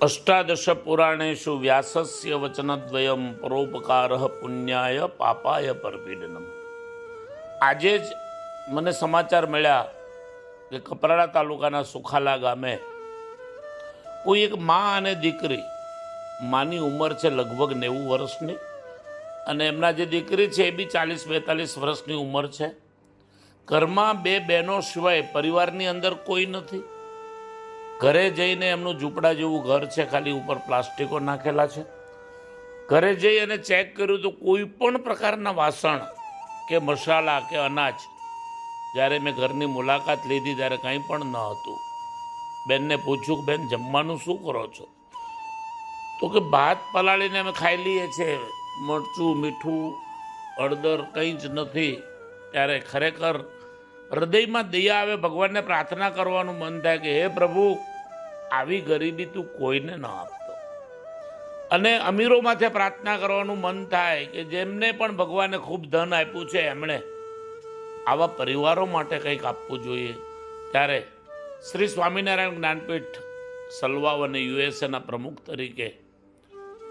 અષ્ટાદશ પુરાણેશુ વ્યાસસ્ય વચનદ્વયમ પરોપકાર પુણ્યાય પાપાય પરપીડનમ આજે જ મને સમાચાર મળ્યા કે કપરાડા તાલુકાના સુખાલા ગામે કોઈ એક મા અને દીકરી માની ઉંમર છે લગભગ નેવું વર્ષની અને એમના જે દીકરી છે એ બી ચાલીસ બેતાલીસ વર્ષની ઉંમર છે ઘરમાં બે બહેનો સિવાય પરિવારની અંદર કોઈ નથી ઘરે જઈને એમનું ઝૂંપડા જેવું ઘર છે, ખાલી ઉપર પ્લાસ્ટિકો નાખેલા છે. ઘરે જઈ અને ચેક કર્યું તો કોઈ પણ પ્રકારના વાસણ કે મસાલા કે અનાજ જ્યારે મેં ઘરની મુલાકાત લીધી ત્યારે કંઈ પણ ન હતું. બેનને પૂછ્યું કે, બેન, જમવાનું શું કરો છો? તો કે, ભાત પલાળીને અમે ખાઈ લઈએ છીએ મરચું, મીઠું, હળદર કંઈ જ નથી. ત્યારે ખરેખર હૃદયમાં દયા આવે, ભગવાનને પ્રાર્થના કરવાનું મન થાય કે, હે પ્રભુ આવી ગરીબી તું કોઈને ન આપતો. અને અમીરો માથે પ્રાર્થના કરવાનું મન થાય કે જેમને પણ ભગવાને ખૂબ ધન આપ્યું છે, એમણે આવા પરિવારો માટે કંઈક આપવું જોઈએ. ત્યારે શ્રી સ્વામિનારાયણ જ્ઞાનપીઠ સલવાવ અને યુએસએના પ્રમુખ તરીકે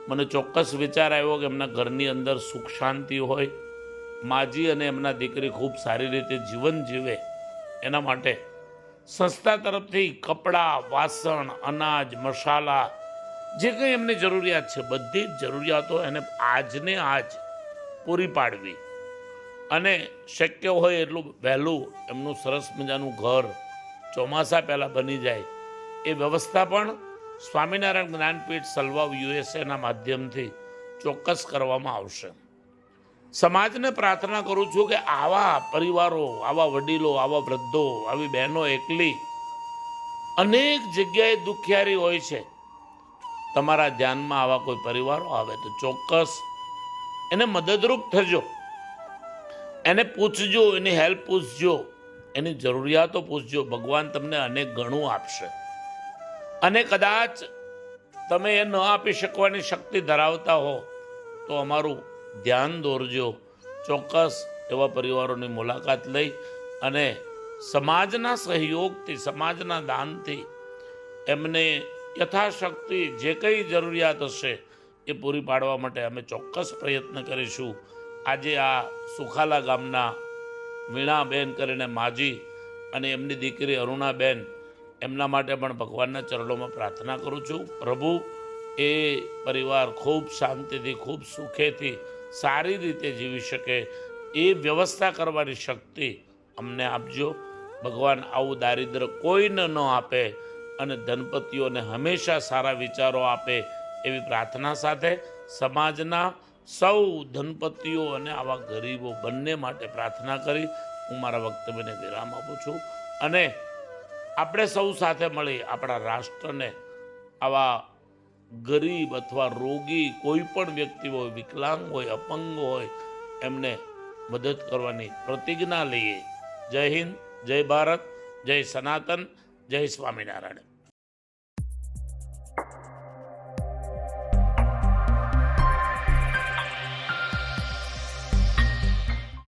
મને ચોક્કસ વિચાર આવ્યો કે એમના ઘરની અંદર સુખ શાંતિ હોય, માજી અને એમના દીકરી ખૂબ સારી રીતે જીવન જીવે, એના માટે સંસ્થા તરફથી કપડાં, વાસણ, અનાજ, મસાલા, જે કંઈ એમની જરૂરિયાત છે, બધી જ જરૂરિયાતો એને આજને આજ પૂરી પાડવી. અને શક્ય હોય એટલું વહેલું એમનું સરસ મજાનું ઘર ચોમાસા પહેલાં બની જાય. એ વ્યવસ્થા પણ સ્વામિનારાયણ જ્ઞાનપીઠ સલવાવ યુએસએના માધ્યમથી ચોક્કસ કરવામાં આવશે. સમાજને પ્રાર્થના કરું છું કે આવા પરિવારો, આવા વડીલો, આવા વૃદ્ધો, આવી બહેનો એકલી અનેક જગ્યાએ દુખિયારી હોય છે. તમારા ધ્યાનમાં આવા કોઈ પરિવારો આવે તો ચોક્કસ એને મદદરૂપ થજો. એને પૂછજો, એની હેલ્પ પૂછજો, એની જરૂરિયાતો પૂછજો. ભગવાન તમને અનેક ગણું આપશે. અને કદાચ તમે એ ન આપી શકવાની શક્તિ ધરાવતા હો તો અમારું ધ્યાન દોરજો. ચોક્કસ એવા પરિવારોની મુલાકાત લઈ અને સમાજના સહયોગથી, સમાજના દાનથી એમને યથાશક્તિ જે કંઈ જરૂરિયાત હશે એ પૂરી પાડવા માટે અમે ચોક્કસ પ્રયત્ન કરીશું. આજે આ સુખાલા ગામના વીણાબેન કરીને માજી અને એમની દીકરી અરુણાબેન, એમના માટે પણ ભગવાનના ચરણોમાં પ્રાર્થના કરું છું. પ્રભુ, એ પરિવાર ખૂબ શાંતિથી, ખૂબ સુખેથી સારી રીતે જીવી શકે એ વ્યવસ્થા કરવાની શક્તિ અમને આપજો. ભગવાન આવું દારિદ્ર કોઈને ન આપે અને ધનપતિઓને હંમેશા સારા વિચારો આપે એવી પ્રાર્થના સાથે સમાજના સૌ ધનપતિઓ અને આવા ગરીબો બંને માટે પ્રાર્થના કરી હું મારા વક્તવ્યને વિરામ આપું છું. અને આપણે સૌ સાથે મળી આપણા રાષ્ટ્રને આવા ગરીબ અથવા રોગી કોઈ પણ વ્યક્તિ હોય, વિકલાંગ હોય, અપંગ હોય, એમને મદદ કરવાની પ્રતિજ્ઞા લઈએ. જય હિન્દ, જય ભારત, જય સનાતન, જય સ્વામિનારાયણ.